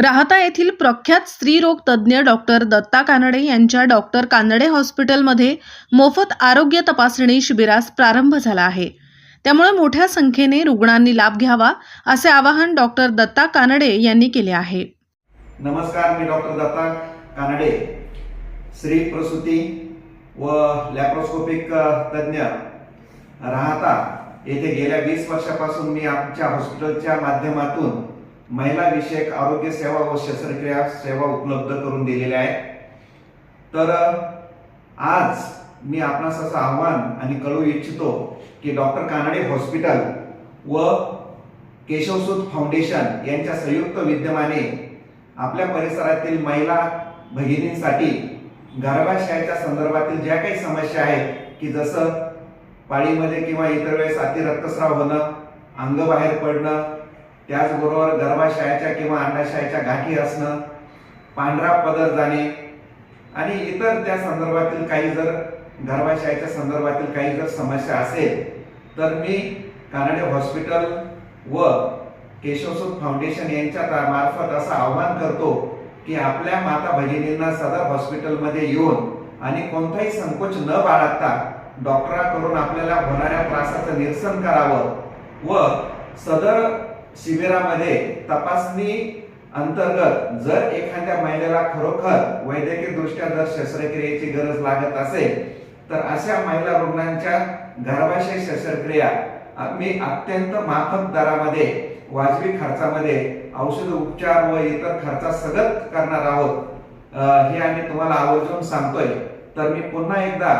राहता येथील प्रख्यात स्त्रीरोग तज्ज्ञ डॉक्टर दत्ता कानडे यांच्या डॉक्टर कानडे हॉस्पिटलमध्ये मोफत आरोग्य तपासणी शिबिरास प्रारंभ झाला आहे. त्यामुळे मोठ्या संख्येने रुग्णांनी लाभ घ्यावा असे आवाहन डॉक्टर दत्ता कानडे यांनी केले आहे. नमस्कार मी डॉक्टर दत्ता कानडे स्त्री प्रसूती व लॅप्रोस्कोपिक तज्ज्ञ राहता. येथे गेल्या वीस वर्षापासून मी आमच्या हॉस्पिटलच्या माध्यमातून महिला विषयक आरोग्य सेवा व शस्त्रक्रिया सेवा उपलब्ध करून दिलेल्या आहेत. तर आज मी आपणास असं आव्हान आणि कळू इच्छितो की डॉक्टर कानडे हॉस्पिटल व केशवसूत फाउंडेशन यांच्या संयुक्त विद्यमाने आपल्या परिसरातील महिला भगिनींसाठी गर्भाशयाच्या संदर्भातील ज्या काही समस्या आहेत की जसं पाळीमध्ये किंवा इतर वेळेस अति रक्तस्राव होणं अंग बाहेर पडणं त्याचबरोबर गर्भाशयाच्या किंवा अंडाशयाच्या गाठी असणं पांढरा पदर जाणे आणि इतर त्या संदर्भातील काही जर गर्भाशयाच्या संदर्भातील काही जर समस्या असेल तर मी कानडे हॉस्पिटल व केशवसुत फाउंडेशन यांच्या मार्फत असं आवाहन करतो की आपल्या माता भगिनींना सदर हॉस्पिटलमध्ये येऊन आणि कोणताही संकोच न बाळगता डॉक्टरांकडून आपल्याला होणाऱ्या त्रासाचं निरसन करावं व सदर शिबिरामध्ये तपासणी अंतर्गत जर एखाद्या महिलेला खरोखर वैद्यकीय दृष्ट्या जर शस्त्रक्रियेची गरज लागत असेल तर अशा महिला रुग्णांच्या गर्भाशय शस्त्रक्रिया मी अत्यंत माफक दरामध्ये वाजवी खर्चामध्ये औषध उपचार व इतर खर्चासगत करणार आहोत. हे आम्ही तुम्हाला आवर्जून सांगतोय. तर मी पुन्हा एकदा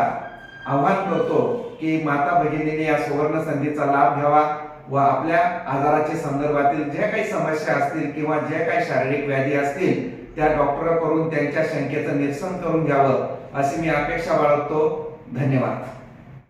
आव्हान करतो की माता भगिनीने या सुवर्ण संधीचा लाभ घ्यावा. व आपल्या आजाराच्या संदर्भातील ज्या काही समस्या असतील किंवा ज्या काही शारीरिक व्याधी असतील त्या डॉक्टरकडून त्यांच्या शंकेचं निरसन करून घ्यावं अशी मी अपेक्षा बाळगतो. धन्यवाद.